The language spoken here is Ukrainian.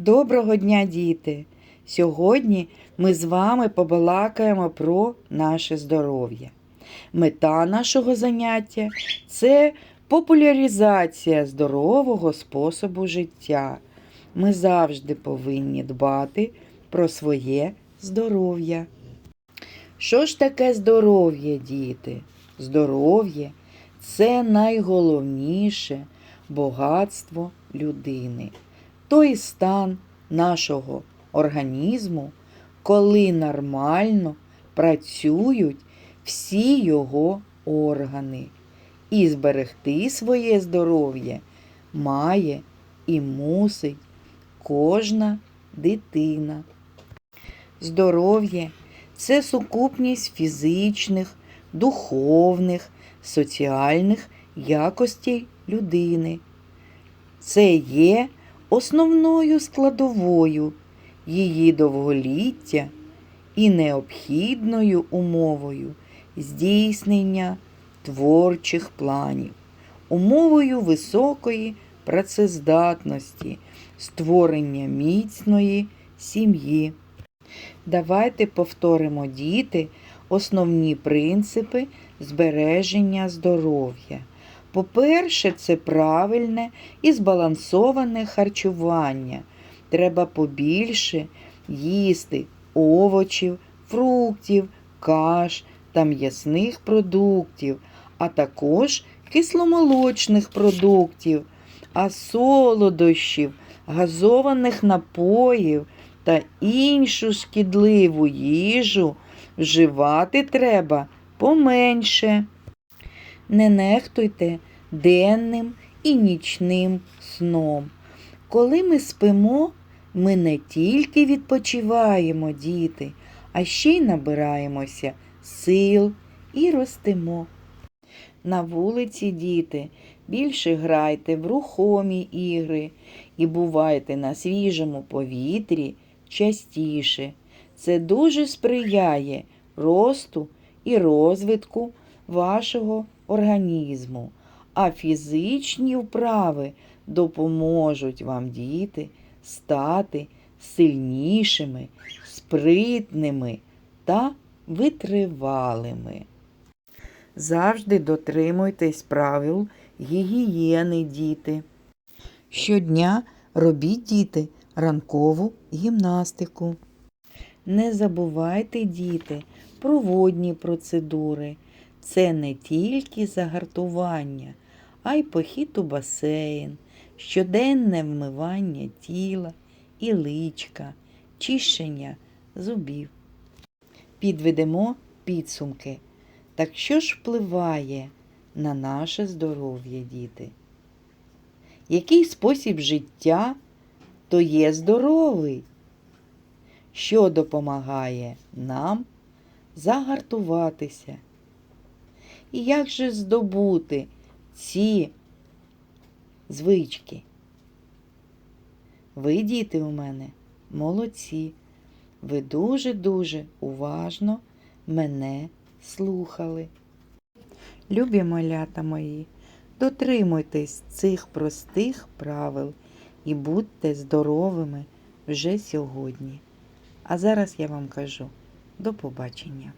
Доброго дня, діти! Сьогодні ми з вами побалакаємо про наше здоров'я. Мета нашого заняття це популяризація здорового способу життя. Ми завжди повинні дбати про своє здоров'я. Що ж таке здоров'я, діти? Здоров'я це найголовніше багатство людини. Той стан нашого організму, коли нормально працюють всі його органи. І зберегти своє здоров'я має і мусить кожна дитина. Здоров'я це сукупність фізичних, духовних, соціальних якостей людини. Це є основною складовою її довголіття і необхідною умовою здійснення творчих планів, умовою високої працездатності, створення міцної сім'ї. Давайте повторимо діти основні принципи збереження здоров'я. По-перше, це правильне і збалансоване харчування. Треба побільше їсти овочів, фруктів, каш та м'ясних продуктів, а також кисломолочних продуктів, а солодощів, газованих напоїв та іншу шкідливу їжу вживати треба поменше. Не нехтуйте денним і нічним сном. Коли ми спимо, ми не тільки відпочиваємо, діти, а ще й набираємося сил і ростемо. На вулиці, діти, більше грайте в рухомі ігри і бувайте на свіжому повітрі частіше. Це дуже сприяє росту і розвитку вашого організму, а фізичні вправи допоможуть вам, діти, стати сильнішими, спритними та витривалими. Завжди дотримуйтесь правил гігієни, діти. Щодня робіть діти ранкову гімнастику. Не забувайте, діти, про водні процедури. Це не тільки загартування, а й похід у басейн, щоденне вмивання тіла і личка, чищення зубів. Підведемо підсумки. Так що ж впливає на наше здоров'я, діти? Який спосіб життя то є здоровий? Що допомагає нам загартуватися? І як же здобути ці звички? Ви, діти, у мене молодці. Ви дуже-дуже уважно мене слухали. Любі малята мої, дотримуйтесь цих простих правил і будьте здоровими вже сьогодні. А зараз я вам кажу до побачення.